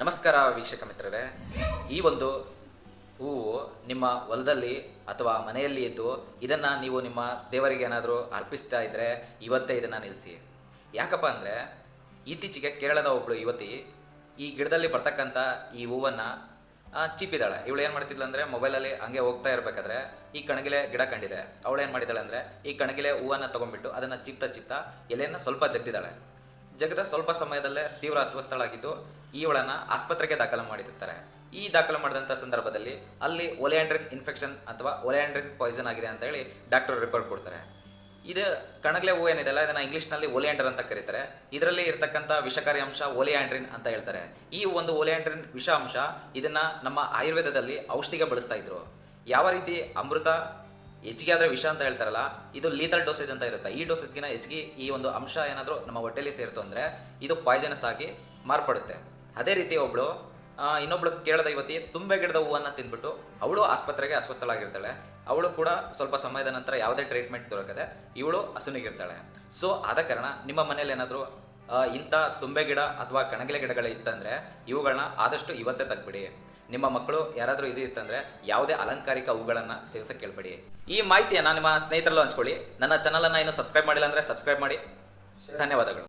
ನಮಸ್ಕಾರ ವೀಕ್ಷಕ ಮಿತ್ರರೇ. ಈ ಒಂದು ಹೂವು ನಿಮ್ಮ ಹೊಲದಲ್ಲಿ ಅಥವಾ ಮನೆಯಲ್ಲಿ ಇದ್ದು ಇದನ್ನು ನೀವು ನಿಮ್ಮ ದೇವರಿಗೆ ಏನಾದರೂ ಅರ್ಪಿಸ್ತಾ ಇದ್ದರೆ ಇವತ್ತೇ ಇದನ್ನು ನಿಲ್ಲಿಸಿ. ಯಾಕಪ್ಪ ಅಂದರೆ ಇತ್ತೀಚೆಗೆ ಕೇರಳದ ಒಬ್ಬಳು ಯುವತಿ ಈ ಗಿಡದಲ್ಲಿ ಬರ್ತಕ್ಕಂಥ ಈ ಹೂವನ್ನು ಚಿಪ್ಪಿದಾಳೆ. ಇವಳು ಏನು ಮಾಡ್ತಿದ್ಲು ಅಂದರೆ ಮೊಬೈಲಲ್ಲಿ ಹಂಗೆ ಹೋಗ್ತಾ ಇರಬೇಕಾದ್ರೆ ಈ ಕಣಗಿಲೆ ಗಿಡ ಕಂಡಿದೆ. ಅವಳು ಏನು ಮಾಡಿದ್ದಾಳೆ ಅಂದರೆ ಈ ಕಣಗಿಲೆ ಹೂವನ್ನು ತೊಗೊಂಡ್ಬಿಟ್ಟು ಅದನ್ನು ಚಿಪ್ತಾ ಚಿಪ್ತಾ ಎಲೆಯನ್ನು ಸ್ವಲ್ಪ ಜಗ್ದಿದ್ದಾಳೆ ಜಗದ ಸ್ವಲ್ಪ ಸಮಯದಲ್ಲೇ ತೀವ್ರ ಅಸ್ವಸ್ಥಳಾಗಿದ್ದು ಈವಳನ್ನ ಆಸ್ಪತ್ರೆಗೆ ದಾಖಲು ಮಾಡಿರುತ್ತಾರೆ. ಈ ದಾಖಲು ಮಾಡಿದಂಥ ಸಂದರ್ಭದಲ್ಲಿ ಅಲ್ಲಿ ಒಲಿಯಾಂಡ್ರಿನ್ ಇನ್ಫೆಕ್ಷನ್ ಅಥವಾ ಒಲಿಯಾಂಡ್ರಿನ್ ಪಾಯ್ಸನ್ ಆಗಿದೆ ಅಂತ ಹೇಳಿ ಡಾಕ್ಟರ್ ರಿಪೋರ್ಟ್ ಕೊಡ್ತಾರೆ. ಇದು ಕಣಗಲೆ ಹೂ ಏನಿದೆಲ್ಲ ಇದನ್ನ ಇಂಗ್ಲೀಷ್ನಲ್ಲಿ ಒಲಿಯಾಂಡ್ರ್ ಅಂತ ಕರೀತಾರೆ. ಇದರಲ್ಲಿ ಇರತಕ್ಕಂಥ ವಿಷಕಾರಿ ಅಂಶ ಒಲಿಯಾಂಡ್ರಿನ್ ಅಂತ ಹೇಳ್ತಾರೆ. ಈ ಒಂದು ಒಲಿಯಾಂಡ್ರಿನ್ ವಿಷ ಅಂಶ ಇದನ್ನ ನಮ್ಮ ಆಯುರ್ವೇದದಲ್ಲಿ ಔಷಧಿಗೆ ಬಳಸ್ತಾ ಇದ್ರು. ಯಾವ ರೀತಿ ಅಮೃತ ಹೆಚ್ಚಿಗೆ ಆದರೆ ವಿಷ ಅಂತ ಹೇಳ್ತಾರಲ್ಲ ಇದು ಲೀತಲ್ ಡೋಸೇಜ್ ಅಂತ ಇರುತ್ತೆ. ಈ ಡೋಸೇಜ್ಗಿನ ಹೆಚ್ಚಿಗೆ ಈ ಒಂದು ಅಂಶ ಏನಾದರೂ ನಮ್ಮ ಹೊಟ್ಟೆಲಿ ಸೇರಿತು ಅಂದರೆ ಇದು ಪಾಯ್ಸನಸ್ ಆಗಿ ಮಾರ್ಪಡುತ್ತೆ. ಅದೇ ರೀತಿ ಒಬ್ಳು ಆ, ಇನ್ನೊಬ್ಳು ಕೇಳದ ಯುವತಿ ತುಂಬೆ ಗಿಡದ ಹೂವನ್ನು ತಿಂದ್ಬಿಟ್ಟು ಅವಳು ಆಸ್ಪತ್ರೆಗೆ ಅಸ್ವಸ್ಥಳಾಗಿರ್ತಾಳೆ. ಅವಳು ಕೂಡ ಸ್ವಲ್ಪ ಸಮಯದ ನಂತರ ಯಾವುದೇ ಟ್ರೀಟ್ಮೆಂಟ್ ದೊರಕದೆ ಇವಳು ಹಸುನಿಗಿರ್ತಾಳೆ ಸೊ ಆದ ಕಾರಣ ನಿಮ್ಮ ಮನೇಲಿ ಏನಾದರೂ ಇಂಥ ತುಂಬೆ ಗಿಡ ಅಥವಾ ಕಣಗಿಲೆ ಗಿಡಗಳು ಇತ್ತಂದ್ರೆ ಇವುಗಳನ್ನ ಆದಷ್ಟು ಇವತ್ತೇ ತೆಗ್ಬಿಡಿ ನಿಮ್ಮ ಮಕ್ಕಳು ಯಾರಾದರೂ ಇದು ಇತ್ತಂದ್ರೆ ಯಾವುದೇ ಅಲಂಕಾರಿಕ ಹೂಗಳನ್ನು ಸೇವಿಸಕ್ಕೆ ಕೇಳ್ಬೇಡಿ. ಈ ಮಾಹಿತಿಯನ್ನು ನಿಮ್ಮ ಸ್ನೇಹಿತರಲ್ಲೂ ಹಂಚ್ಕೊಳ್ಳಿ. ನನ್ನ ಚಾನಲನ್ನು ಇನ್ನು ಸಬ್ಸ್ಕ್ರೈಬ್ ಮಾಡಿಲ್ಲ ಅಂದರೆ ಸಬ್ಸ್ಕ್ರೈಬ್ ಮಾಡಿ. ಧನ್ಯವಾದಗಳು.